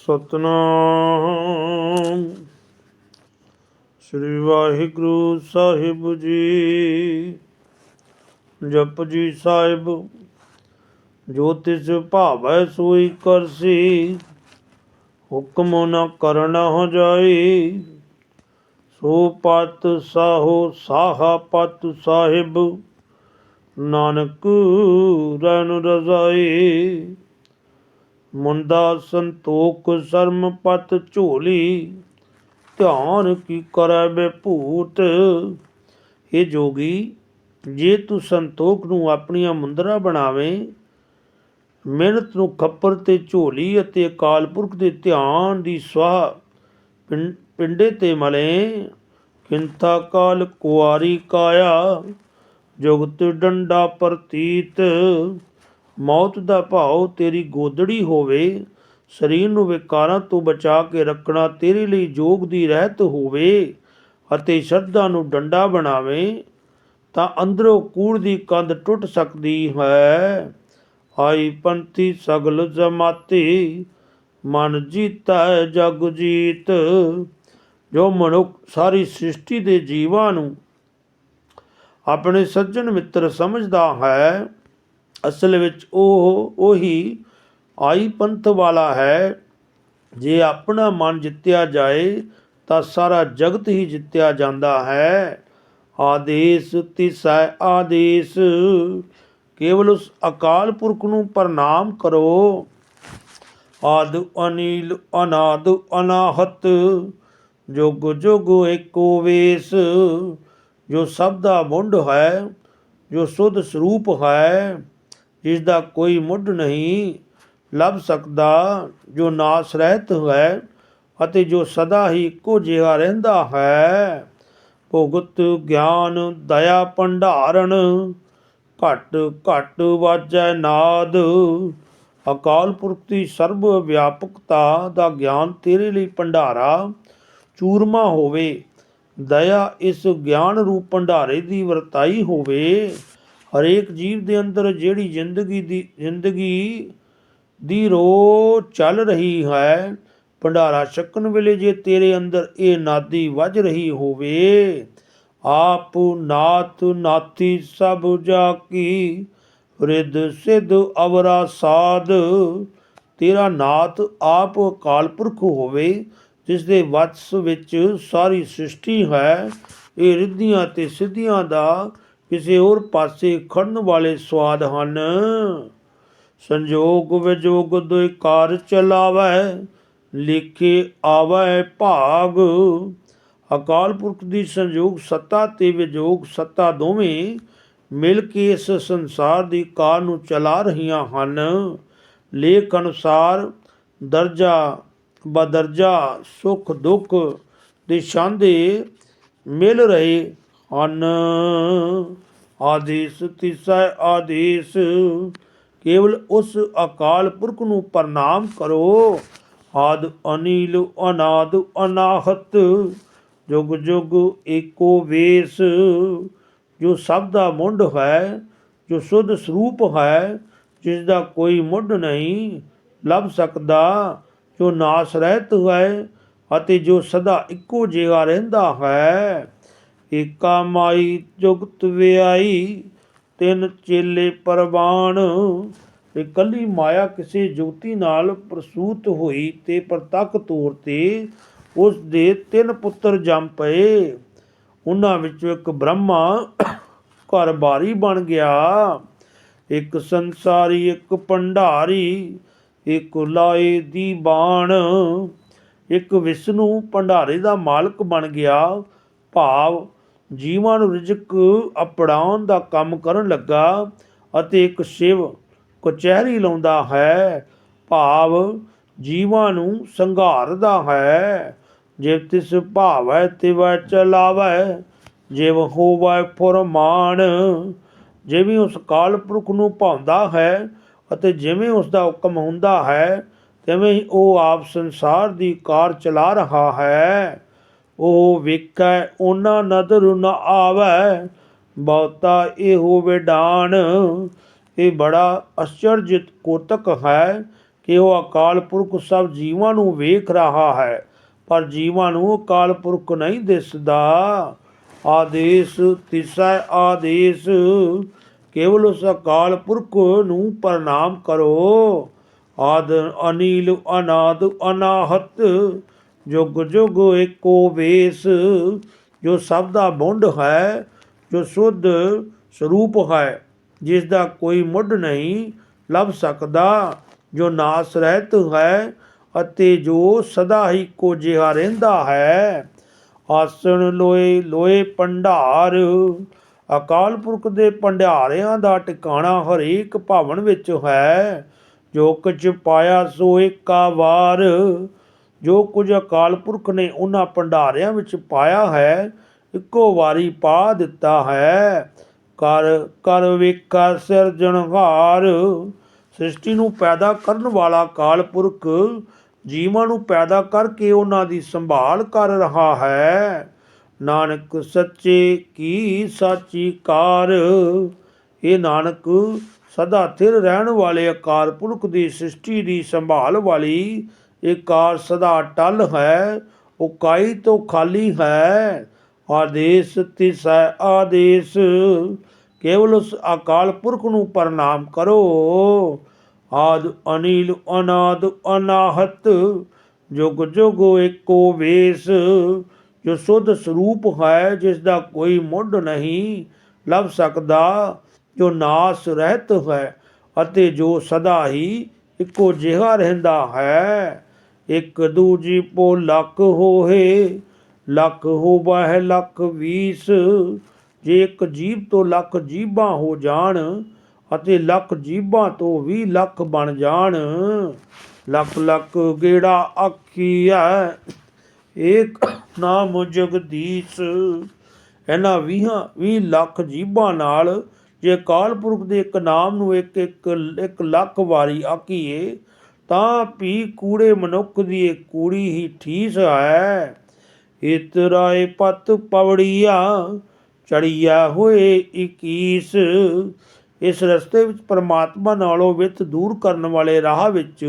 ਸਤਨਾਮ। ਸ੍ਰੀ ਵਾਹਿਗੁਰੂ ਸਾਹਿਬ ਜੀ। ਜਪ ਜੀ ਸਾਹਿਬ, ਜੋ ਤਿਸ ਭਾਵੈ ਸੋਈ ਕਰਸੀ, ਹੁਕਮ ਨ ਕਰਨਾ ਹੋ ਜਾਈ। ਸੋ ਪਤ ਸਾਹੋ ਸਾਹਾ ਪਤ ਸਾਹਿਬ, ਨਾਨਕ ਰਣ ਰਜ਼ਾਈ। ਮੁੰਦਾ ਸੰਤੋਖ ਸ਼ਰਮ ਪਤ ਝੋਲੀ, ਧਿਆਨ ਕੀ ਕਰੈ ਬੇਭੂਤ? ਇਹ ਜੋਗੀ, ਜੇ ਤੂੰ ਸੰਤੋਖ ਨੂੰ ਆਪਣੀਆਂ ਮੁੰਦਰਾ ਬਣਾਵੇਂ, ਮਿਹਨਤ ਨੂੰ ਖੱਪਰ ਤੇ ਝੋਲੀ ਅਤੇ ਅਕਾਲ ਪੁਰਖ ਦੇ ਧਿਆਨ ਦੀ ਸਵਾਹ ਪਿੰ- ਪਿੰਡੇ ਤੇ ਮਲੇ, ਕਿੰਤਾ ਕਾਲ ਕੁਆਰੀ ਕਾਇਆ, ਜੁਗਤ ਡੰਡਾ ਪ੍ਰਤੀਤ। ਮੌਤ ਦਾ ਭਾਉ ਤੇਰੀ ਗੋਦੜੀ ਹੋਵੇ, ਸਰੀਰ ਨੂੰ ਵਿਕਾਰਾਂ ਤੋਂ ਬਚਾ ਕੇ ਰੱਖਣਾ ਤੇਰੇ ਲਈ ਜੋਗ ਦੀ ਰਹਿਤ ਹੋਵੇ ਅਤੇ ਸ਼ਰਧਾ ਨੂੰ ਡੰਡਾ ਬਣਾਵੇ, ਤਾਂ ਅੰਦਰੋਂ ਕੂੜ ਦੀ ਕੰਧ ਟੁੱਟ ਸਕਦੀ ਹੈ। ਆਈ ਪੰਥੀ ਸਗਲ ਜਮਾਤੀ, ਮਨ ਜੀਤਾ ਹੈ ਜਗ ਜੀਤ। ਜੋ ਮਨੁੱਖ ਸਾਰੀ ਸ੍ਰਿਸ਼ਟੀ ਦੇ ਜੀਵਾਂ ਨੂੰ ਆਪਣੇ ਸੱਜਣ ਮਿੱਤਰ ਸਮਝਦਾ ਹੈ ਅਸਲ ਵਿੱਚ ਉਹ ਉਹੀ ਆਈ ਪੰਥ ਵਾਲਾ ਹੈ। ਜੇ ਆਪਣਾ ਮਨ ਜਿੱਤਿਆ ਜਾਏ ਤਾਂ ਸਾਰਾ ਜਗਤ ਹੀ ਜਿੱਤਿਆ ਜਾਂਦਾ ਹੈ। ਆਦੇਸ਼ ਤਿਸੈ ਆਦੇਸ਼। ਕੇਵਲ ਉਸ ਅਕਾਲ ਪੁਰਖ ਨੂੰ ਪ੍ਰਣਾਮ ਕਰੋ। ਆਦ ਅਨੀਲ ਅਨਾਦ ਅਨਾਹਤ। ਜੁਗ ਜੁਗ ਏਕੋ ਵੇਸ। ਜੋ ਸਭ ਦਾ ਮੁੰਡ ਹੈ, ਜੋ ਸੁਧ ਸਰੂਪ ਹੈ। ਜਿਸ ਦਾ ਕੋਈ ਮੁੱਢ ਨਹੀਂ ਲੱਭ ਸਕਦਾ, ਜੋ ਨਾਸ ਰਹਿਤ ਹੈ ਅਤੇ ਜੋ ਸਦਾ ਹੀ ਇੱਕੋ ਜਿਹਾ ਰਹਿੰਦਾ ਹੈ। ਭੁਗਤ ਗਿਆਨ ਦਇਆ ਭੰਡਾਰਨ, ਘਟ ਘਟ ਵਾਜੈ ਨਾਦ। ਅਕਾਲ ਪੁਰਖ ਦੀ ਸਰਬ ਵਿਆਪਕਤਾ ਦਾ ਗਿਆਨ ਤੇਰੇ ਲਈ ਭੰਡਾਰਾ, ਚੂਰਮਾ ਹੋਵੇ। ਦਇਆ ਇਸ ਗਿਆਨ ਰੂਪ ਭੰਡਾਰੇ ਦੀ ਵਰਤਾਈ ਹੋਵੇ। ਹਰੇਕ ਜੀਵ ਦੇ ਅੰਦਰ ਜਿਹੜੀ ਜ਼ਿੰਦਗੀ ਦੀ ਜ਼ਿੰਦਗੀ ਦੀ ਰੋ ਚੱਲ ਰਹੀ ਹੈ, ਭੰਡਾਰਾ ਛਕਣ ਵੇਲੇ ਜੇ ਤੇਰੇ ਅੰਦਰ ਇਹ ਨਾਦੀ ਵੱਜ ਰਹੀ ਹੋਵੇ, ਆਪ ਨਾਥ ਨਾਥੀ ਸਭ ਜਾ ਕੀ ਰਿੱਧ ਸਿੱਧ ਅਵਰਾ ਸਾਧ, ਤੇਰਾ ਨਾਥ ਆਪ ਅਕਾਲ ਪੁਰਖ ਹੋਵੇ ਜਿਸ ਦੇ ਵਤਸ ਵਿੱਚ ਸਾਰੀ ਸ੍ਰਿਸ਼ਟੀ ਹੈ, ਇਹ ਰਿੱਧੀਆਂ ਤੇ ਸਿੱਧੀਆਂ ਦਾ ਕਿਸੇ ਹੋਰ ਪਾਸੇ ਖੜਨ ਵਾਲੇ ਸਵਾਦ ਹਨ। ਸੰਜੋਗ ਵਿਜੋਗ ਦੋਇ ਕਾਰ ਚਲਾਵੈ, ਲਿਖੇ ਆਵੈ ਭਾਗ। ਅਕਾਲ ਪੁਰਖ ਦੀ ਸੰਜੋਗ ਸੱਤਾ ਤੇ ਵਿਜੋਗ ਸੱਤਾ ਦੋਵੇਂ ਮਿਲ ਕੇ ਇਸ ਸੰਸਾਰ ਦੀ ਕਾਰ ਨੂੰ ਚਲਾ ਰਹੀਆਂ ਹਨ। ਲੇਖ ਅਨੁਸਾਰ ਦਰਜਾ ਬਦਰਜਾ, ਸੁਖ ਦੁੱਖ ਦੇ ਸ਼ਾਂਦੇ ਮਿਲ ਰਹੇ ਹਨ ਆਦੇਸ਼ ਤਿਸੈ ਆਦੇਸ਼। ਕੇਵਲ ਉਸ ਅਕਾਲ ਪੁਰਖ ਨੂੰ ਪ੍ਰਣਾਮ ਕਰੋ। ਆਦ ਅਨੀਲ ਅਨਾਦ ਅਨਾਹਤ। ਜੁਗ ਜੁਗ ਏਕੋ ਵੇਸ। ਜੋ ਸਭ ਦਾ ਮੁੰਡ ਹੈ, ਜੋ ਸੁਧ ਸਰੂਪ ਹੈ, ਜਿਸ ਦਾ ਕੋਈ ਮੁੱਢ ਨਹੀਂ ਲੱਭ ਸਕਦਾ, ਜੋ ਨਾਸ ਰਹਿਤ ਹੈ ਅਤੇ ਜੋ ਸਦਾ ਇੱਕੋ ਜਿਹਾ ਰਹਿੰਦਾ ਹੈ। ਏਕਾ ਮਾਈ ਜੁਗਤ ਵਿਆਈ, ਤਿੰਨ ਚੇਲੇ ਪਰਵਾਨ। ਇਕੱਲੀ ਮਾਇਆ ਕਿਸੇ ਜੁਗਤੀ ਨਾਲ ਪ੍ਰਸੂਤ ਹੋਈ ਤੇ ਪ੍ਰਤੱਖ ਤੌਰ ਤੇ ਉਸ ਦੇ ਤਿੰਨ ਪੁੱਤਰ ਜੰਮ ਪਏ। ਉਹਨਾਂ ਵਿੱਚੋਂ ਇੱਕ ਬ੍ਰਹਮਾ ਘਰ ਬਾਰੀ ਬਣ ਗਿਆ, ਇੱਕ ਸੰਸਾਰੀ, ਇੱਕ ਭੰਡਾਰੀ, ਇੱਕ ਲਾਏ ਦੀ ਬਾਣ। ਇੱਕ ਵਿਸ਼ਨੂੰ ਭੰਡਾਰੇ ਦਾ ਮਾਲਕ ਬਣ ਗਿਆ, ਭਾਵ ਜੀਵਾਂ ਨੂੰ ਰਿਜ਼ਕ ਅਪੜਾਉਣ ਦਾ ਕੰਮ ਕਰਨ ਲੱਗਾ ਅਤੇ ਇੱਕ ਸ਼ਿਵ ਕਚਹਿਰੀ ਲਾਉਂਦਾ ਹੈ। ਭਾਵ ਜੀਵਾਂ ਨੂੰ ਸੰਘਾਰਦਾ ਹੈ। ਜੇ ਤਿਸ ਭਾਵੈ ਤਿਵੈ ਚਲਾਵੈ ਜਿਵ ਹੋਵੈ ਫੁਰਮਾਨ ਜਿਵੇਂ ਉਸ ਕਾਲ ਪੁਰਖ ਨੂੰ ਭਾਉਂਦਾ ਹੈ ਅਤੇ ਜਿਵੇਂ ਉਸ ਦਾ ਹੁਕਮ ਹੁੰਦਾ ਹੈ, ਤਿਵੇਂ ਹੀ ਉਹ ਆਪ ਸੰਸਾਰ ਦੀ ਕਾਰ ਚਲਾ ਰਿਹਾ ਹੈ। ਉਹ ਵੇਖੈ, ਉਹਨਾਂ ਨਦਰ ਨ ਆਵੈ। ਬਹੁਤਾ ਇਹੋ ਵਿਡਾਨ ਇਹ ਬੜਾ ਅਚਰਜਿਤ ਕੋਤਕ ਹੈ ਕਿ ਉਹ ਅਕਾਲ ਪੁਰਖ ਸਭ ਜੀਵਾਂ ਨੂੰ ਵੇਖ ਰਹਾ ਹੈ, ਪਰ ਜੀਵਾਂ ਨੂੰ ਅਕਾਲ ਪੁਰਖ ਨਹੀਂ ਦਿਸਦਾ। ਆਦੇਸ਼ ਤਿਸੈ ਆਦੇਸ਼, ਕੇਵਲ ਉਸ ਅਕਾਲ ਪੁਰਖ ਨੂੰ ਪ੍ਰਣਾਮ ਕਰੋ। ਆਦ ਅਨੀਲ ਅਨਾਦ ਅਨਾਹਤ ਜੁਗ ਜੁਗ ਏਕੋ ਵੇਸ, ਜੋ ਸਭ ਦਾ ਮੁੰਡ ਹੈ, ਜੋ ਸੁਧ ਸਰੂਪ ਹੈ, ਜਿਸ ਦਾ ਕੋਈ ਮੁੱਢ ਨਹੀਂ ਲੱਭ ਸਕਦਾ, ਜੋ ਨਾਸ ਰਹਿਤ ਹੈ ਅਤੇ ਜੋ ਸਦਾ ਹੀ ਕੋ ਜਿਹਾ ਰਹਿੰਦਾ ਹੈ। ਆਸਣ ਲੋਏ ਲੋਏ ਭੰਡਾਰ, ਅਕਾਲ ਪੁਰਖ ਦੇ ਭੰਡਾਰਿਆਂ ਦਾ ਟਿਕਾਣਾ ਹਰੇਕ ਭਵਨ ਵਿੱਚ ਹੈ। ਜੋ ਕੁਝ ਪਾਇਆ ਸੋ ਏਕਾ ਵਾਰ ਜੋ ਕੁਝ ਅਕਾਲ ਪੁਰਖ ਨੇ ਉਹਨਾਂ ਭੰਡਾਰਿਆਂ ਵਿੱਚ ਪਾਇਆ ਹੈ, ਇੱਕੋ ਵਾਰੀ ਪਾ ਦਿੱਤਾ ਹੈ। ਕਰ ਕਰ ਵੇਖਾ ਸਿਰਜਣਹਾਰ ਸ੍ਰਿਸ਼ਟੀ ਨੂੰ ਪੈਦਾ ਕਰਨ ਵਾਲਾ ਅਕਾਲ ਪੁਰਖ ਜੀਵਾਂ ਨੂੰ ਪੈਦਾ ਕਰਕੇ ਉਹਨਾਂ ਦੀ ਸੰਭਾਲ ਕਰ ਰਿਹਾ ਹੈ। ਨਾਨਕ ਸੱਚੇ ਕੀ ਸਾਚੀ ਕਾਰ। ਇਹ ਨਾਨਕ ਸਦਾ ਥਿਰ ਰਹਿਣ ਵਾਲੇ ਅਕਾਲ ਪੁਰਖ ਦੀ ਸ੍ਰਿਸ਼ਟੀ ਦੀ ਸੰਭਾਲ ਵਾਲੀ ਇਹ ਕਾਰ ਸਦਾ ਟਲ ਹੈ, ਉਹ ਕਾਈ ਤੋਂ ਖਾਲੀ ਹੈ। ਆਦੇਸ਼ ਤਿਸੈ ਆਦੇਸ਼। ਕੇਵਲ ਉਸ ਅਕਾਲ ਪੁਰਖ ਨੂੰ ਪ੍ਰਣਾਮ ਕਰੋ। ਆਦ ਅਨੀਲ, ਅਨਾਦ ਅਨਾਹਤ। ਜੁਗ ਜੁਗ ਏਕੋ ਵੇਸ। ਜੋ ਸੁਧ ਸਰੂਪ ਹੈ, ਜਿਸ ਦਾ ਕੋਈ ਮੁੱਢ ਨਹੀਂ ਲੱਭ ਸਕਦਾ, ਜੋ ਨਾਸ ਰਹਿਤ ਹੈ ਅਤੇ ਜੋ ਸਦਾ ਹੀ ਇੱਕੋ ਜਿਹਾ ਰਹਿੰਦਾ ਹੈ। ਇੱਕ ਦੂਜੀ ਪੋ ਲੱਖ ਹੋਏ ਲੱਖ ਹੋਵੈ ਲੱਖ ਵੀਸ। ਜੇ ਇੱਕ ਜੀਵ ਤੋਂ ਲੱਖ ਜੀਬਾਂ ਹੋ ਜਾਣ ਅਤੇ ਲੱਖ ਜੀਬਾਂ ਤੋਂ 20 ਲੱਖ ਬਣ ਜਾਣ ਲੱਖ ਲੱਖ ਗੇੜਾ ਆਖੀਐ ਏਕ ਨਾਮ ਜਗਦੀਸ਼। ਇਹਨਾਂ 20 20 ਲੱਖ ਜੀਬਾਂ ਨਾਲ, ਜੇ ਅਕਾਲ ਪੁਰਖ ਦੇ ਇੱਕ ਨਾਮ ਨੂੰ ਇੱਕ ਇੱਕ ਇੱਕ ਲੱਖ ਵਾਰੀ ਆਖੀਏ ਤਾਂ ਵੀ ਕੂੜੇ ਮਨੁੱਖ ਦੀ ਇਹ ਕੂੜੀ ਹੀ ਠੀਸ ਹੈ। ਇਤਰਾਏ ਪਤ ਪਵੜੀਆ ਚੜੀਆ ਹੋਏ 21 ਇਸ ਰਸਤੇ ਵਿੱਚ ਪਰਮਾਤਮਾ ਨਾਲੋਂ ਵਿਤ ਦੂਰ ਕਰਨ ਵਾਲੇ ਰਾਹ ਵਿੱਚ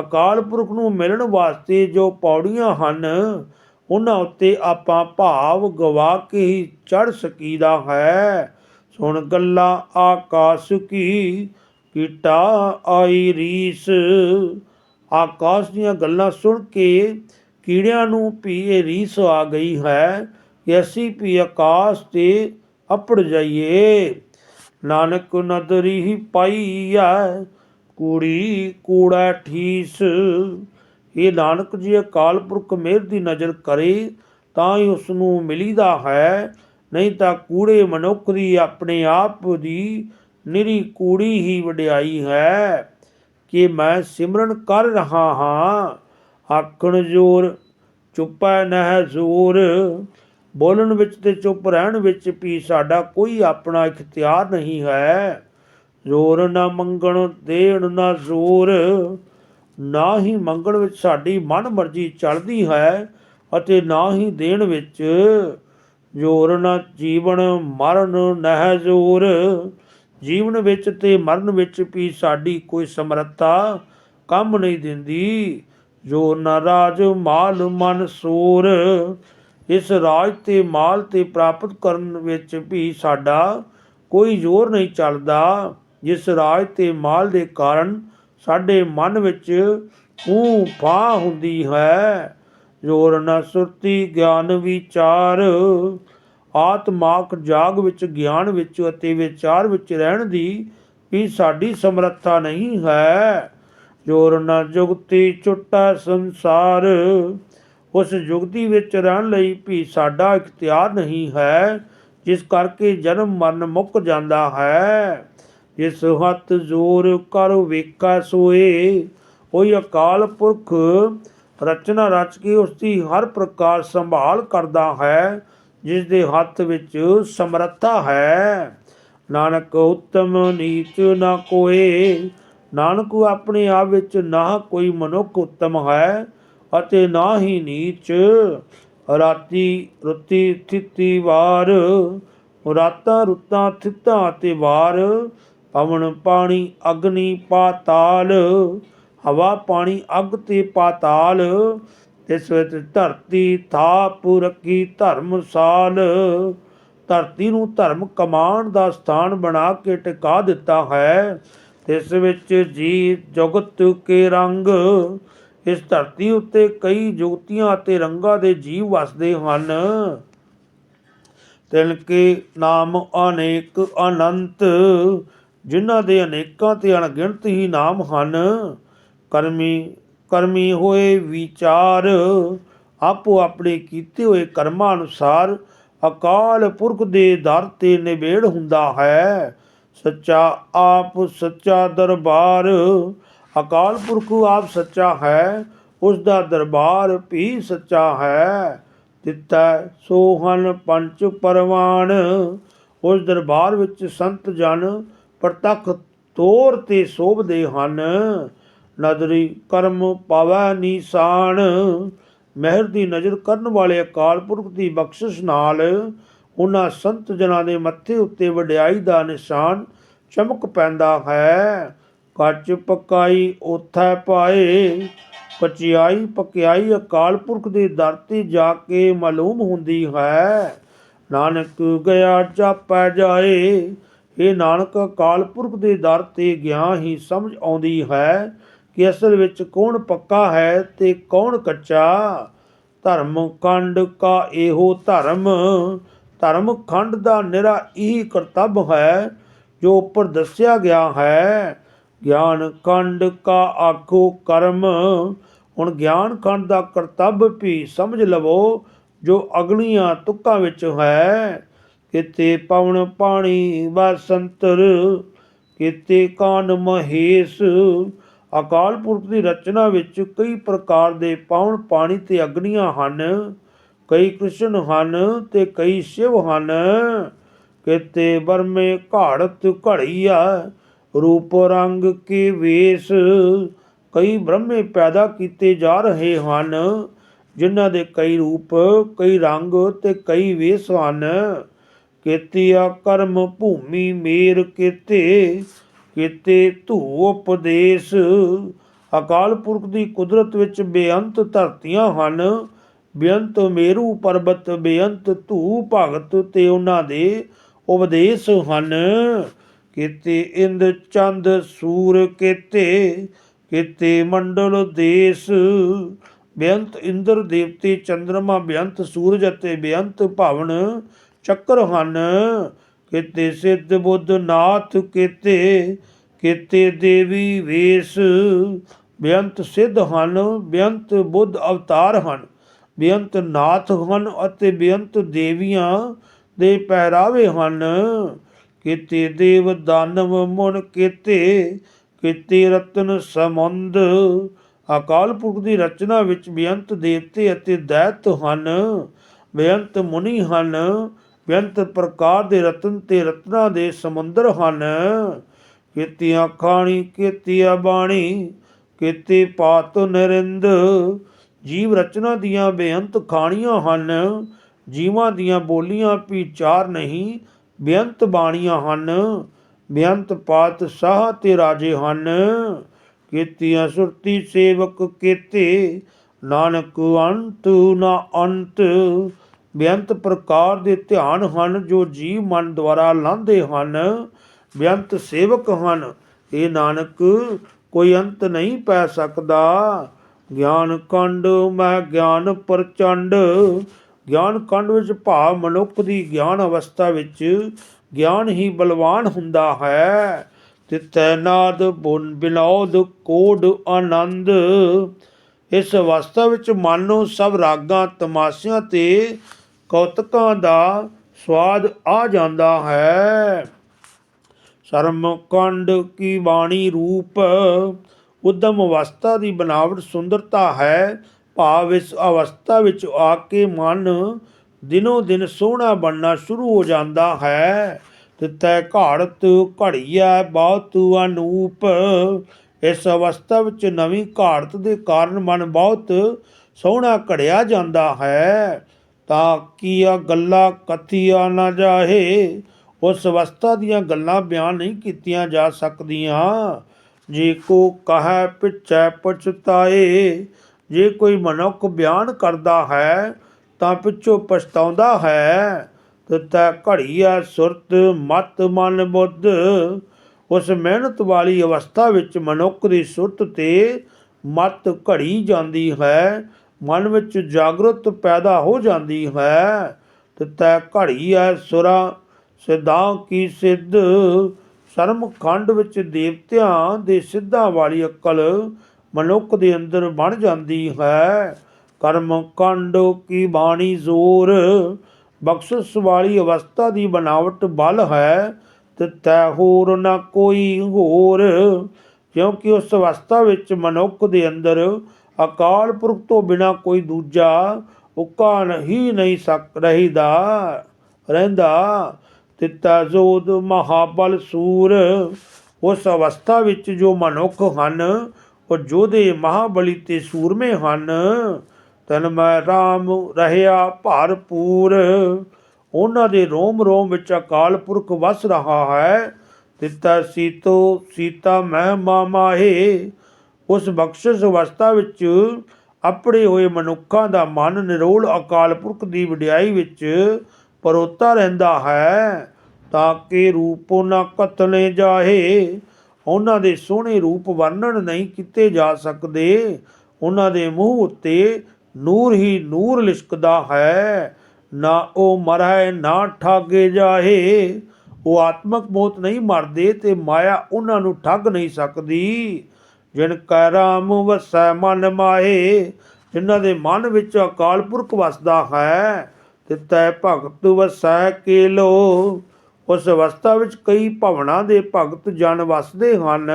ਅਕਾਲ ਪੁਰਖ ਨੂੰ ਮਿਲਣ ਵਾਸਤੇ ਜੋ ਪੌੜੀਆਂ ਹਨ, ਉਹਨਾਂ ਉੱਤੇ ਆਪਾਂ ਭਾਵ ਗਵਾ ਕੇ ਹੀ ਚੜ ਸਕੀਦਾ ਹੈ। ਸੁਣ ਗੱਲਾਂ ਆਕਾਸ਼ ਕੀ ਕੀਟਾ ਆਈ ਰੀਸ। ਆਕਾਸ਼ ਦੀਆਂ ਗੱਲਾਂ ਸੁਣ ਕੇ ਕੀੜਿਆਂ ਨੂੰ ਵੀ ਇਹ ਰੀਸ ਆ ਗਈ ਹੈ ਕਿ ਅਸੀਂ ਵੀ ਆਕਾਸ਼ ਤੇ ਅਪੜ ਜਾਈਏ। ਨਾਨਕ ਨਦਰੀ ਹੀ ਪਾਈਐ ਕੂੜੀ ਕੂੜਾ ਠੀਸ। ਇਹ ਨਾਨਕ ਜੀ ਅਕਾਲ ਪੁਰਖ ਮਿਹਰ ਦੀ ਨਜ਼ਰ ਕਰੇ ਤਾਂ ਹੀ ਉਸ ਨੂੰ ਮਿਲੀਦਾ ਹੈ, ਨਹੀਂ ਤਾਂ ਕੂੜੇ ਮਨੁੱਖ ਦੀ ਆਪਣੇ ਆਪ ਦੀ ਨਿਰੀ ਕੂੜੀ ਹੀ ਵਡਿਆਈ ਹੈ ਕਿ ਮੈਂ ਸਿਮਰਨ ਕਰ ਰਹਾ ਹਾਂ। ਆਖਣ ਜੋਰ, ਚੁੱਪੈ ਨਹਿ ਜ਼ੋਰ। ਬੋਲਣ ਵਿੱਚ ਤੇ ਚੁੱਪ ਰਹਿਣ ਵਿੱਚ ਵੀ ਸਾਡਾ ਕੋਈ ਆਪਣਾ ਇਖਤਿਆਰ ਨਹੀਂ ਹੈ। ਜ਼ੋਰ ਨਾ ਮੰਗਣ, ਦੇਣ ਨਾ ਜ਼ੋਰ। ਨਾ ਹੀ ਮੰਗਣ ਵਿੱਚ ਸਾਡੀ ਮਨ ਮਰਜ਼ੀ ਚੱਲਦੀ ਹੈ ਅਤੇ ਨਾ ਹੀ ਦੇਣ ਵਿੱਚ। ਜ਼ੋਰ ਨਾ ਜੀਵਨ, ਮਰਨ, ਨਹਿ ਜ਼ੋਰ। ਜੀਵਨ ਵਿੱਚ ਤੇ ਮਰਨ ਵਿੱਚ ਵੀ ਸਾਡੀ ਕੋਈ ਸਮਰੱਥਾ ਕੰਮ ਨਹੀਂ ਦਿੰਦੀ। ਜੋ ਨਾ ਰਾਜ ਮਾਲ ਮਨ ਸੂਰ, ਇਸ ਰਾਜ ਤੇ ਮਾਲ ਤੇ ਪ੍ਰਾਪਤ ਕਰਨ ਵਿੱਚ ਵੀ ਸਾਡਾ ਕੋਈ ਜ਼ੋਰ ਨਹੀਂ ਚੱਲਦਾ। ਜਿਸ ਰਾਜ ਤੇ ਮਾਲ ਦੇ ਕਾਰਨ ਸਾਡੇ ਮਨ ਵਿੱਚ ਉਹ ਫਾਹ ਹੁੰਦੀ ਹੈ। ਜ਼ੋਰ ਨਾ ਸੁਰਤੀ, ਗਿਆਨ ਵਿਚਾਰ ਆਤਮਾਕ ਜਾਗ ਵਿੱਚ, ਗਿਆਨ ਵਿੱਚ ਅਤੇ ਵਿਚਾਰ ਵਿੱਚ ਰਹਿਣ ਦੀ ਵੀ ਸਾਡੀ ਸਮਰੱਥਾ ਨਹੀਂ ਹੈ। ਜੋਰ ਨਾ ਜੁਗਤੀ ਛੁੱਟਾ ਸੰਸਾਰ। ਉਸ ਜੁਗਤੀ ਵਿੱਚ ਰਹਿਣ ਲਈ ਵੀ ਸਾਡਾ ਇਖਤਿਆਰ ਨਹੀਂ ਹੈ, ਜਿਸ ਕਰਕੇ ਜਨਮ ਮਰਨ ਮੁੱਕ ਜਾਂਦਾ ਹੈ। ਜਿਸ ਹੱਥ ਜ਼ੋਰ ਕਰ ਵੇਖਾ ਸੋਏ ਕੋਈ ਅਕਾਲ ਪੁਰਖ ਰਚਨਾ ਰਚ ਕੇ ਉਸ ਦੀ ਹਰ ਪ੍ਰਕਾਰ ਸੰਭਾਲ ਕਰਦਾ ਹੈ। ਜਿਸ ਦੇ ਹੱਥ ਵਿੱਚ ਸਮਰੱਥਾ ਹੈ। ਨਾਨਕ ਉਤਮ ਨੀਚ ਨਾ ਕੋਏ। ਨਾਨਕ ਆਪਣੇ ਆਪ ਵਿੱਚ ਨਾ ਕੋਈ ਮਨੁੱਖ ਉਤਮ ਹੈ ਅਤੇ ਨਾ ਹੀ ਨੀਚ। ਰਾਤੀ ਰੁੱਤੀ ਥਿੱਤੀ ਵਾਰ, ਰਾਤਾਂ ਰੁੱਤਾਂ ਥਿੱਤਾਂ ਅਤੇ ਵਾਰ, ਪਵਨ ਪਾਣੀ ਅਗਨੀ ਪਾਤਾਲ, ਹਵਾ ਪਾਣੀ ਅੱਗ ਤੇ ਪਾਤਾਲ ਇਸ ਵਿੱਚ ਧਰਤੀ ਥਾਪ ਰੱਖੀ ਧਰਮਸਾਲ ਧਰਤੀ ਨੂੰ ਧਰਮ ਕਮਾਣ ਦਾ ਸਥਾਨ ਬਣਾ ਕੇ ਟਿਕਾ ਦਿੱਤਾ ਹੈ। ਇਸ ਵਿੱਚ ਜੀ ਜਗਤ ਕੇ ਰੰਗ। ਇਸ ਧਰਤੀ ਉੱਤੇ ਕਈ ਜੋਤੀਆਂ ਅਤੇ ਰੰਗਾਂ ਦੇ ਜੀਵ ਵਸਦੇ ਹਨ। ਤਿਲ ਕੇ ਨਾਮ ਅਨੇਕ ਅਨੰਤ, ਜਿਨ੍ਹਾਂ ਦੇ ਅਨੇਕਾਂ ਤੇ ਅਣਗਿਣਤ ਹੀ ਨਾਮ ਹਨ। ਕਰਮੀ ਕਰਮੀ ਹੋਏ ਵਿਚਾਰ, ਆਪੋ ਆਪਣੇ ਕੀਤੇ ਹੋਏ ਕਰਮਾਂ ਅਨੁਸਾਰ ਅਕਾਲ ਪੁਰਖ ਦੇ ਦਰ ਤੇ ਨਿਬੇੜ ਹੁੰਦਾ ਹੈ। ਸੱਚਾ ਆਪ ਸੱਚਾ ਦਰਬਾਰ, ਅਕਾਲ ਪੁਰਖ ਆਪ ਸੱਚਾ ਹੈ, ਉਸ ਦਾ ਦਰਬਾਰ ਵੀ ਸੱਚਾ ਹੈ। ਦਿੱਤਾ ਸੋ ਹਨ ਪੰਜ ਪਰਵਾਨ, ਉਸ ਦਰਬਾਰ ਵਿੱਚ ਸੰਤ ਜਨ ਪ੍ਰਤੱਖ ਤੌਰ ਤੇ ਸੋਭਦੇ ਹਨ। ਨਦਰੀ ਕਰਮ ਪਾਵੈ ਨੀਸਾਨ ਮਹਿਰ ਦੀ ਨਜ਼ਰ ਕਰਨ ਵਾਲੇ ਅਕਾਲ ਪੁਰਖ ਦੀ ਬਖਸ਼ਿਸ਼ ਨਾਲ ਉਹਨਾਂ ਸੰਤ ਜਨਾਂ ਦੇ ਮੱਥੇ ਉੱਤੇ ਵਡਿਆਈ ਦਾ ਨਿਸ਼ਾਨ ਚਮਕ ਪੈਂਦਾ ਹੈ। ਕੱਚ ਪਕਾਈ ਉਥੈ ਪਾਏ ਪਚਿਆਈ ਪਕਿਆਈ ਅਕਾਲ ਪੁਰਖ ਦੇ ਦਰ ਤੇ ਜਾ ਕੇ ਮਾਲੂਮ ਹੁੰਦੀ ਹੈ। ਨਾਨਕ ਗਿਆ ਜਾਪੈ ਜਾਏ ਇਹ ਨਾਨਕ ਅਕਾਲ ਪੁਰਖ ਦੇ ਦਰ ਤੇ ਗਿਆ ਹੀ ਸਮਝ ਆਉਂਦੀ ਹੈ। ਕਿ ਅਸਲ ਵਿੱਚ ਕੌਣ ਪੱਕਾ ਹੈ ਤੇ ਕੌਣ ਕੱਚਾ? ਧਰਮ ਕੰਡ ਕਾ ਇਹੋ ਧਰਮ। ਧਰਮ ਖੰਡ ਦਾ ਨਿਰਾ ਇਹੀ ਕਰਤੱਵ ਹੈ, ਜੋ ਉੱਪਰ ਦੱਸਿਆ ਗਿਆ ਹੈ। ਗਿਆਨ ਕੰਡ ਕਾ ਆਖੋ ਕਰਮ। ਹੁਣ ਗਿਆਨ ਕੰਡ ਦਾ ਕਰਤੱਵ ਵੀ ਸਮਝ ਲਵੋ, ਜੋ ਅਗਲੀਆਂ ਤੁਕਾਂ ਵਿੱਚ ਹੈ। ਕਿਤੇ ਪਵਨ ਪਾਣੀ ਬਸੰਤਰ ਕਿਤੇ ਕਾਨ ਮਹੇਸ਼ ਅਕਾਲ ਪੁਰਖ ਦੀ ਰਚਨਾ ਵਿੱਚ ਕਈ ਪ੍ਰਕਾਰ ਦੇ ਪਾਉਣ ਪਾਣੀ ਤੇ ਅਗਨੀਆਂ ਹਨ। ਕਈ ਕ੍ਰਿਸ਼ਨ ਹਨ ਤੇ ਕਈ ਸ਼ਿਵ ਹਨ। ਕਿਤੇ ਬਰਮੇ ਘਾੜਤ ਘੜੀਆ, ਰੂਪ ਰੰਗ ਕੇ ਵੇਸ। ਕਈ ਬ੍ਰਹਮੇ ਪੈਦਾ ਕੀਤੇ ਜਾ ਰਹੇ ਹਨ, ਜਿਨ੍ਹਾਂ ਦੇ ਕਈ ਰੂਪ, ਕਈ ਰੰਗ ਤੇ ਕਈ ਵੇਸ ਹਨ। ਕੀਤਿਆ ਕਰਮ ਭੂਮੀ ਮੇਰ ਕੀਤੇ ਕੀਤੇ ਧੂ ਉਪਦੇਸ਼। ਅਕਾਲ ਪੁਰਖ ਦੀ ਕੁਦਰਤ ਵਿੱਚ ਬੇਅੰਤ ਧਰਤੀਆਂ ਹਨ। ਬੇਅੰਤ ਮੇਰੂ ਪਰਬਤ, ਬੇਅੰਤ ਧੂ ਭਗਤ ਤੇ ਉਹਨਾਂ ਦੇ ਉਪਦੇਸ਼ ਹਨ। ਕੀਤੇ ਇੰਦ ਚੰਦ, ਸੂਰ ਕੀਤੇ ਕੀਤੇ ਮੰਡਲ ਦੇਸ਼। ਬੇਅੰਤ ਇੰਦਰ ਦੇਵਤੇ, ਚੰਦਰਮਾ ਬੇਅੰਤ ਸੂਰਜ ਅਤੇ ਬੇਅੰਤ ਭਵਨ ਚੱਕਰ ਹਨ। ਕਿਤੇ ਸਿੱਧ ਬੁੱਧ ਨਾਥ, ਕੀਤੇ, ਕਿਤੇ ਦੇਵੀ ਵੇਸ। ਬੇਅੰਤ ਸਿੱਧ ਹਨ, ਬੇਅੰਤ ਬੁੱਧ ਅਵਤਾਰ ਹਨ। ਬੇਅੰਤ ਨਾਥ ਹਨ ਅਤੇ ਬੇਅੰਤ ਦੇਵੀਆਂ ਦੇ ਪਹਿਰਾਵੇ ਹਨ। ਕਿਤੇ ਦੇਵ ਦਾਨਵ ਮੁਨ ਕੀਤੇ, ਕਿਤੇ ਰਤਨ ਸਮੁੰਦ। ਅਕਾਲ ਪੁਰਖ ਦੀ ਰਚਨਾ ਵਿੱਚ ਬੇਅੰਤ ਦੇਵਤੇ ਅਤੇ ਦੈਤ ਹਨ। ਬੇਅੰਤ ਮੁਨੀ ਹਨ। ਬੇਅੰਤ ਪ੍ਰਕਾਰ ਦੇ ਰਤਨ ਤੇ ਰਤਨਾ ਦੇ ਸਮੁੰਦਰ ਹਨ। ਕੀਤੀਆਂ ਖਾਣੀ, ਕੀਤੀਆਂ ਬਾਣੀ, ਕੀਤੇ ਪਾਤ ਨਰਿੰਦ। ਜੀਵ ਰਚਨਾ ਦੀਆਂ ਬੇਅੰਤ ਖਾਣੀਆਂ ਹਨ। ਜੀਵਾਂ ਦੀਆਂ ਬੋਲੀਆਂ ਵੀ ਚਾਰ ਨਹੀਂ, ਬੇਅੰਤ ਬਾਣੀਆਂ ਹਨ। ਬੇਅੰਤ ਪਾਤ ਸਾਹ ਤੇ ਰਾਜੇ ਹਨ। ਕੀਤੀਆਂ ਸੁਰਤੀ ਸੇਵਕ ਕੀਤੇ, ਨਾਨਕ ਅੰਤ ਨਾ ਅੰਤ। ਬੇਅੰਤ ਪ੍ਰਕਾਰ ਦੇ ਧਿਆਨ ਹਨ, ਜੋ ਜੀਵ ਮਨ ਦੁਆਰਾ ਲਾਂਦੇ ਹਨ। ਬੇਅੰਤ ਸੇਵਕ ਹਨ। ਇਹ ਨਾਨਕ, ਕੋਈ ਅੰਤ ਨਹੀਂ ਪੈ ਸਕਦਾ। ਗਿਆਨ ਕੰਡ, ਮੈਂ ਗਿਆਨ ਪ੍ਰਚੰਡ। ਗਿਆਨ ਕੰਡ ਵਿੱਚ ਭਾਵ ਮਨੁੱਖ ਦੀ ਗਿਆਨ ਅਵਸਥਾ ਵਿੱਚ ਗਿਆਨ ਹੀ ਬਲਵਾਨ ਹੁੰਦਾ ਹੈ। ਤਿਤੈ ਨਾਦ ਬੁਨ ਬਿਨੋਦ, ਕੋਡ ਆਨੰਦ। ਇਸ ਅਵਸਥਾ ਵਿੱਚ ਮਨ ਨੂੰ ਸਭ ਰਾਗਾਂ, ਤਮਾਸ਼ਿਆਂ ਤੇ ਕੌਤਕਾਂ ਦਾ ਸਵਾਦ ਆ ਜਾਂਦਾ ਹੈ। ਸ਼ਰਮ ਕੰਡ ਕੀ ਬਾਣੀ ਰੂਪ ਉਦਮ ਅਵਸਥਾ ਦੀ ਬਨਾਵਟ ਸੁੰਦਰਤਾ ਹੈ। ਭਾਵ ਇਸ ਅਵਸਥਾ ਵਿੱਚ ਆ ਕੇ ਮਨ ਦਿਨੋ ਦਿਨ ਸੋਹਣਾ ਬਣਨਾ ਸ਼ੁਰੂ ਹੋ ਜਾਂਦਾ ਹੈ। ਤਿਤੈ ਘਾੜਤ ਘੜੀਆ ਬਹੁਤ ਅਨੂਪ। ਇਸ ਅਵਸਥਾ ਵਿੱਚ ਨਵੀਂ ਘਾੜਤ ਦੇ ਕਾਰਨ ਮਨ ਬਹੁਤ ਸੋਹਣਾ ਘੜਿਆ ਜਾਂਦਾ ਹੈ। ਤਾਂ ਕੀਆ ਗੱਲਾਂ ਕਥੀਆ ਨਾ ਜਾਹੇ? ਉਸ ਅਵਸਥਾ ਦੀਆਂ ਗੱਲਾਂ ਬਿਆਨ ਨਹੀਂ ਕੀਤੀਆਂ ਜਾ ਸਕਦੀਆਂ। ਜੇ ਕੋ ਕਹੈ, ਪਿਛੈ ਪਛਤਾਏ ਜੇ ਕੋਈ ਮਨੁੱਖ ਬਿਆਨ ਕਰਦਾ ਹੈ, ਤਾਂ ਪਿੱਛੋਂ ਪਛਤਾਉਂਦਾ ਹੈ। ਤਤੈ ਘੜੀਐ ਸੁਰਤ, ਮਤ ਮਨ ਬੁੱਧ। ਉਸ ਮਿਹਨਤ ਵਾਲੀ ਅਵਸਥਾ ਵਿੱਚ ਮਨੁੱਖ ਦੀ ਸੁਰਤ ਤੇ ਮਤ ਘੜੀ ਜਾਂਦੀ ਹੈ। ਮਨ ਵਿੱਚ ਜਾਗਰਤ ਪੈਦਾ ਹੋ ਜਾਂਦੀ ਹੈ ਤਤੈ ਘੜੀਐ ਸੁਰਾ, ਸਿਧਾਂ ਕੀ ਸਿੱਧ? ਸ਼ਰਮ ਖੰਡ ਵਿੱਚ ਦੇਵਤਿਆਂ ਦੇ ਸਿੱਧਾਂ ਵਾਲੀ ਅਕਲ ਮਨੁੱਖ ਦੇ ਅੰਦਰ ਬਣ ਜਾਂਦੀ ਹੈ। ਕਰਮ ਕੰਡ ਕੀ ਬਾਣੀ ਜ਼ੋਰ? ਬਖਸ਼ਿਸ਼ ਵਾਲੀ ਅਵਸਥਾ ਦੀ ਬਨਾਵਟ ਬਲ ਹੈ ਤੇ ਤੈ ਹੋਰ ਨਾ ਕੋਈ ਹੋਰ, ਕਿਉਂਕਿ ਉਸ ਅਵਸਥਾ ਵਿੱਚ ਮਨੁੱਖ ਦੇ ਅੰਦਰ ਅਕਾਲ ਪੁਰਖ ਤੋਂ ਬਿਨਾ ਕੋਈ ਦੂਜਾ ਉੱਕਾ ਹੀ ਨਹੀਂ ਸਕ ਰਹੀਦਾ, ਰਹਿੰਦਾ। ਤਿੱਤਾ ਜੋਦ ਮਹਾਬਲ ਸੂਰ, ਉਸ ਅਵਸਥਾ ਵਿੱਚ ਜੋ ਮਨੁੱਖ ਹਨ, ਉਹ ਜੋਧੇ ਮਹਾਬਲੀ ਤੇ ਸੂਰਮੇ ਹਨ। ਤਨ ਮੈਂ ਰਾਮ ਰਹਿਆ ਭਰਪੂਰ, ਉਹਨਾਂ ਦੇ ਰੋਮ ਰੋਮ ਵਿੱਚ ਅਕਾਲ ਪੁਰਖ ਵਸ ਰਹਾ ਹੈ। ਤਿੱਤਾ ਸੀਤੋ, ਸੀਤਾ ਮਹਿ ਮਾਮਾਹੇ ਉਸ ਬਖਸ਼ਿਸ਼ ਅਵਸਥਾ ਵਿੱਚ ਆਪਣੇ ਹੋਏ ਮਨੁੱਖਾਂ ਦਾ ਮਨ ਨਿਰੋਲ ਅਕਾਲ ਪੁਰਖ ਦੀ ਵਡਿਆਈ ਵਿੱਚ ਪਰੋਤਾ ਰਹਿੰਦਾ ਹੈ ਤਾਂ ਕਿ ਰੂਪ ਉਹਨਾਂ ਕਤਲੇ ਜਾਹੇ। ਉਹਨਾਂ ਦੇ ਸੋਹਣੇ ਰੂਪ ਵਰਣਨ ਨਹੀਂ ਕੀਤੇ ਜਾ ਸਕਦੇ। ਉਹਨਾਂ ਦੇ ਮੂੰਹ ਉੱਤੇ ਨੂਰ ਹੀ ਨੂਰ ਲਿਸ਼ਕਦਾ ਹੈ। ਨਾ ਉਹ ਮਰੈ ਨਾ ਠਾਗੇ ਜਾਹੇ। ਉਹ ਆਤਮਕ ਮੌਤ ਨਹੀਂ ਮਰਦੇ ਤੇ ਮਾਇਆ ਉਹਨਾਂ ਨੂੰ ਠੱਗ ਨਹੀਂ ਸਕਦੀ। ਜਿਨ ਕੈ ਰਾਮ ਵਸੈ ਮਨ ਮਾਹੇ, ਜਿਨ੍ਹਾਂ ਦੇ ਮਨ ਵਿੱਚ ਅਕਾਲ ਪੁਰਖ ਵਸਦਾ ਹੈ ਤੇ ਤੈ ਭਗਤ ਵਸੈ ਕੇਲੋ। ਉਸ ਅਵਸਥਾ ਵਿੱਚ ਕਈ ਭਵਨਾ ਦੇ ਭਗਤ ਜਨ ਵਸਦੇ ਹਨ।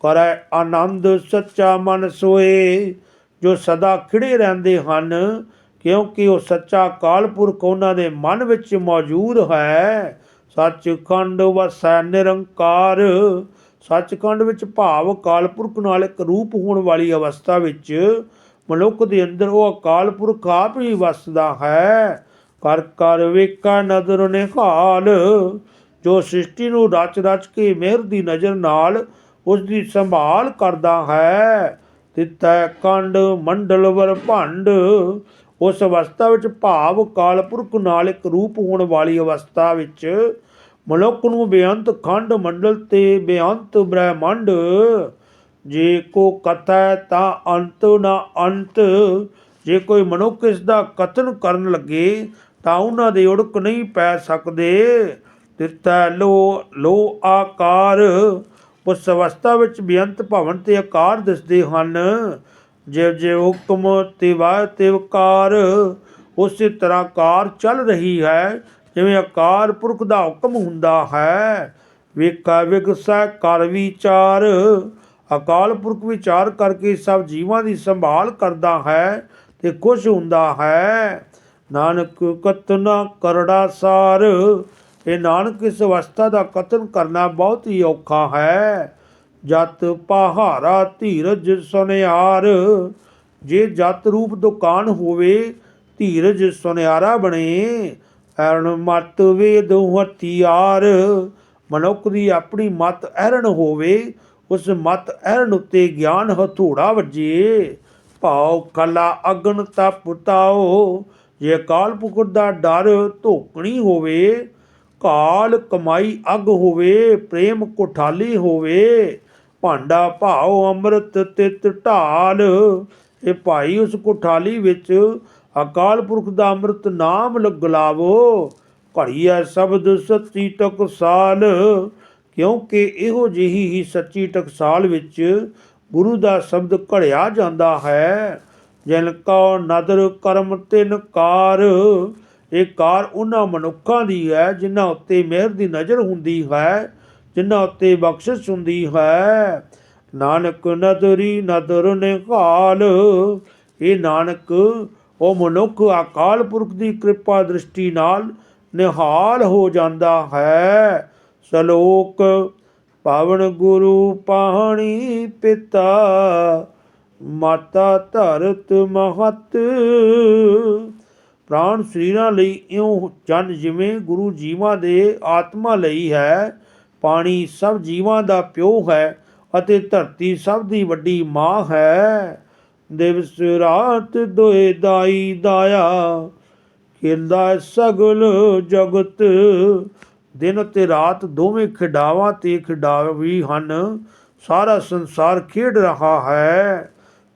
ਕਰੈ ਆਨੰਦ ਸੱਚਾ ਮਨ ਸੋਏ, ਜੋ ਸਦਾ ਖਿੜੇ ਰਹਿੰਦੇ ਹਨ, ਕਿਉਂਕਿ ਉਹ ਸੱਚਾ ਅਕਾਲ ਪੁਰਖ ਉਹਨਾਂ ਦੇ ਮਨ ਵਿੱਚ ਮੌਜੂਦ ਹੈ। ਸੱਚਖੰਡ ਵਸੈ ਨਿਰੰਕਾਰ ਸੱਚਖੰਡ ਵਿੱਚ ਭਾਵ ਅਕਾਲ ਪੁਰਖ ਨਾਲ ਇੱਕ ਰੂਪ ਹੋਣ ਵਾਲੀ ਅਵਸਥਾ ਵਿੱਚ ਮਨੁੱਖ ਦੇ ਅੰਦਰ ਉਹ ਅਕਾਲ ਪੁਰਖ ਆਪ ਹੀ ਵਸਦਾ ਹੈ। ਕਰ ਕਰ ਵੇਖਾ ਨਦਰ ਨਿਹਾਲ, ਜੋ ਸ੍ਰਿਸ਼ਟੀ ਨੂੰ ਰਚ ਰਚ ਕੇ ਮਿਹਰ ਦੀ ਨਜ਼ਰ ਨਾਲ ਉਸ ਦੀ ਸੰਭਾਲ ਕਰਦਾ ਹੈ। ਤਿਤੈ ਕੰਡ, ਮੰਡਲ ਵਰ ਭੰਡ, ਉਸ ਅਵਸਥਾ ਵਿੱਚ ਭਾਵ ਕਾਲਪੁਰਖ ਨਾਲ ਇੱਕ ਰੂਪ ਹੋਣ ਵਾਲੀ ਅਵਸਥਾ ਵਿੱਚ ਮਨੁੱਖ ਨੂੰ ਬੇਅੰਤ ਖੰਡ ਮੰਡਲ ਤੇ ਬੇਅੰਤ ਬ੍ਰਹਿਮੰਡ। ਜੇ ਕੋ ਕਥੈ ਤਾਂ ਅੰਤ ਨਾ ਅੰਤ। ਜੇ ਕੋਈ ਮਨੁੱਖ ਇਸ ਦਾ ਕਥਨ ਕਰਨ ਲੱਗੇ ਤਾਂ ਉਹਨਾਂ ਦੇ ਉੜਕ ਨਹੀਂ ਪੈ ਸਕਦੇ। ਤਿਰਤੈ ਲੋ ਲੋ ਆਕਾਰ। ਉਸ ਅਵਸਥਾ ਵਿੱਚ ਬੇਅੰਤ ਭਵਨ ਤੇ ਆਕਾਰ ਦਿਸਦੇ ਹਨ। ਜਿਵ ਜਿਵ ਹੁਕਮ ਤਿਵਾ ਤਿਵਕਾਰ, ਉਸੇ ਤਰ੍ਹਾਂ ਕਾਰ ਚੱਲ ਰਹੀ ਹੈ। ਜਿਵੇਂ ਆਕਾਰ ਪੁਰਖ ਦਾ ਹੁਕਮ ਹੁੰਦਾ ਹੈ। ਵੇਖਾ ਵਿਗਸੈ ਕਰ ਵਿਚਾਰ। ਅਕਾਲ ਪੁਰਖ ਵਿਚਾਰ ਕਰਕੇ ਸਭ ਜੀਵਾਂ ਦੀ ਸੰਭਾਲ ਕਰਦਾ ਹੈ ਤੇ ਖੁਸ਼ ਹੁੰਦਾ ਹੈ। ਨਾਨਕ ਕਤਨਾ ਕਰੜਾ ਸਾਰ। ਇਹ ਨਾਨਕ ਇਸ ਅਵਸਥਾ ਦਾ ਕਤਨ ਕਰਨਾ ਬਹੁਤ ਹੀ ਔਖਾ ਹੈ। ਜਤ ਪਹਾਰਾ ਧੀਰਜ ਸੁਨਿਆਰ। ਜੇ ਜਤ ਰੂਪ ਦੁਕਾਨ ਹੋਵੇ, ਧੀਰਜ ਸੁਨਿਆਰਾ ਬਣੇ। ਐਰਨ ਮਤ ਵੇਦ ਹਥਿਆਰ। ਮਨੁੱਖ ਦੀ ਆਪਣੀ ਮਤ ਐਰਨ ਹੋਵੇ, ਉਸ ਮਤ ਐਰਨ ਉੱਤੇ ਗਿਆਨ ਹਥੂੜਾ ਵੱਜੇ। ਭਾਉ ਕਲਾ ਅਗਨ ਤਪ ਤਾਓ ਜੇ ਅਕਾਲ ਪੁਰਖ ਦਾ ਡਰ ਧੋਕਣੀ ਹੋਵੇ, ਕਾਲ ਕਮਾਈ ਅਗ ਹੋਵੇ, ਪ੍ਰੇਮ ਕੋਠਾਲੀ ਹੋਵੇ। ਭਾਂਡਾ ਭਾਉ ਅੰਮ੍ਰਿਤ ਤਿਤ ਢਾਲ, ਇਹ ਭਾਈ ਉਸ ਕੋਠਾਲੀ ਵਿੱਚ ਅਕਾਲ ਪੁਰਖ ਦਾ ਅੰਮ੍ਰਿਤ ਨਾਮ ਲਗਲਾਵੋ ਘੜੀਐ ਸ਼ਬਦ ਸੱਚੀ ਟਕਸਾਲ। ਕਿਉਂਕਿ ਇਹੋ ਜਿਹੀ ਹੀ ਸੱਚੀ ਟਕਸਾਲ ਵਿੱਚ ਗੁਰੂ ਦਾ ਸ਼ਬਦ ਘੜਿਆ ਜਾਂਦਾ ਹੈ। ਜਿਨ ਕੋ ਨਦਰ ਕਰਮ ਤਿਨ ਕਾਰ, ਇਹ ਕਾਰ ਉਹਨਾਂ ਮਨੁੱਖਾਂ ਦੀ ਹੈ ਜਿਨ੍ਹਾਂ ਉੱਤੇ ਮਿਹਰ ਦੀ ਨਜ਼ਰ ਹੁੰਦੀ ਹੈ, ਜਿਨ੍ਹਾਂ ਉੱਤੇ ਬਖਸ਼ਿਸ਼ ਹੁੰਦੀ ਹੈ। ਨਾਨਕ ਨਦਰੀ ਨਦਰ ਨਿਹਾਲ, ਇਹ ਨਾਨਕ ਉਹ ਮਨੁੱਖ ਅਕਾਲ ਪੁਰਖ ਦੀ ਕਿਰਪਾ ਦ੍ਰਿਸ਼ਟੀ ਨਾਲ ਨਿਹਾਲ ਹੋ ਜਾਂਦਾ ਹੈ। ਸ਼ਲੋਕ, ਪਾਵਨ ਗੁਰੂ ਪਾਣੀ ਪਿਤਾ, ਮਾਤਾ ਧਰਤ ਮਹਤ। ਪ੍ਰਾਣ ਸਰੀਰਾਂ ਲਈ ਇਉਂ ਜਨ ਜਿਵੇਂ ਗੁਰੂ ਜੀਵਾਂ ਦੇ ਆਤਮਾ ਲਈ ਹੈ। ਪਾਣੀ ਸਭ ਜੀਵਾਂ ਦਾ ਪਿਓ ਹੈ ਅਤੇ ਧਰਤੀ ਸਭ ਦੀ ਵੱਡੀ ਮਾਂ ਹੈ। ਦਿਵਸ ਰਾਤ ਦੋਏ ਦਾਈ ਦਾਇਆ। ਖੇਲਦਾ ਸਗਲ ਜਗਤ। ਦਿਨ ਤੇ ਰਾਤ ਦੋਵੇਂ ਖਿਡਾਵਾਂ ਤੇ ਖਿਡਾਵੀ ਹਨ। ਸਾਰਾ ਸੰਸਾਰ ਖੇਡ ਰਹਾ ਹੈ।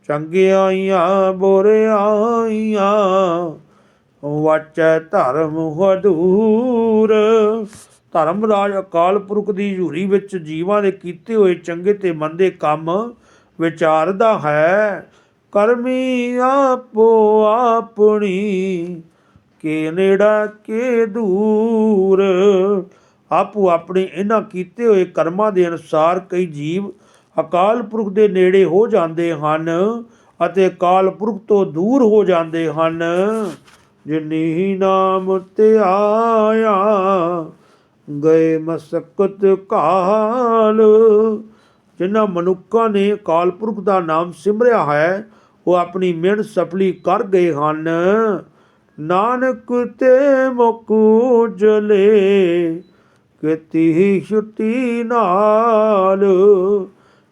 ਚੰਗਿਆਈਆਂ ਬੁਰਿਆਈਆਂ ਵਾਚੈ ਧਰਮ ਹਦੂਰ। ਧਰਮ ਰਾਜ ਅਕਾਲ ਪੁਰਖ ਦੀ ਝੂਰੀ ਵਿੱਚ ਜੀਵਾਂ ਦੇ ਕੀਤੇ ਹੋਏ ਚੰਗੇ ਤੇ ਮੰਦੇ ਕੰਮ ਵਿਚਾਰਦਾ ਹੈ। ਕਰਮੀ ਆਪੋ ਆਪਣੀ, ਕੇ ਨੇੜਾ ਕੇ ਦੂਰ। ਆਪੋ ਆਪਣੇ ਇਹਨਾਂ ਕੀਤੇ ਹੋਏ ਕਰਮਾਂ ਦੇ ਅਨੁਸਾਰ ਕਈ ਜੀਵ ਅਕਾਲ ਪੁਰਖ ਦੇ ਨੇੜੇ ਹੋ ਜਾਂਦੇ ਹਨ ਅਤੇ ਅਕਾਲ ਪੁਰਖ ਤੋਂ ਦੂਰ ਹੋ ਜਾਂਦੇ ਹਨ। ਜਿਨੀ ਨਾਮ ਤੇ ਆਇਆ, ਗਏ ਮਸਕਤ ਕਾਲ। ਜਿਨ੍ਹਾਂ ਮਨੁੱਖਾਂ ਨੇ ਅਕਾਲ ਪੁਰਖ ਦਾ ਨਾਮ ਸਿਮਰਿਆ ਹੈ ਉਹ ਆਪਣੀ ਮਿਹਨਤ ਸਫਲੀ ਕਰ ਗਏ ਹਨ। ਨਾਨਕ ਤੇ ਮੁਖ ਉਜਲੇ ਕਿਤੀ ਛੁੱਟੀ ਨਾਲ।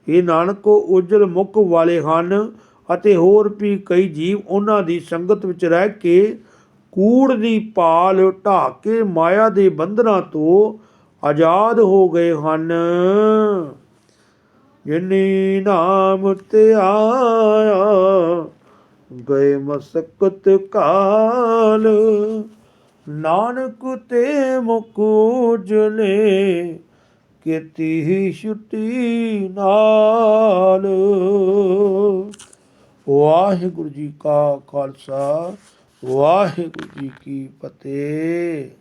ਇਹ ਨਾਨਕ ਉਜਲ ਮੁਖ ਵਾਲੇ ਹਨ ਅਤੇ ਹੋਰ ਵੀ ਕਈ ਜੀਵ ਉਹਨਾਂ ਦੀ ਸੰਗਤ ਵਿੱਚ ਰਹਿ ਕੇ ਕੂੜ ਦੀ ਪਾਲ ਢਾਹ ਕੇ ਮਾਇਆ ਦੇ ਬੰਧਨਾਂ ਤੋਂ ਆਜ਼ਾਦ ਹੋ ਗਏ ਹਨ। ਜਿਨੀ ਨਾਮ ਤੇ ਆਇਆ, ਗਏ ਮਸਕਤ ਕਾਲ। ਨਾਨਕ ਤੇ ਮੁਖ ਉਜਲੇ ਕੀਤੀ ਹੀ ਛੁੱਟੀ ਨਾਲ। ਵਾਹਿਗੁਰੂ ਜੀ ਕਾ ਖਾਲਸਾ, ਵਾਹਿਗੁਰੂ ਜੀ ਕੀ ਫਤਿਹ।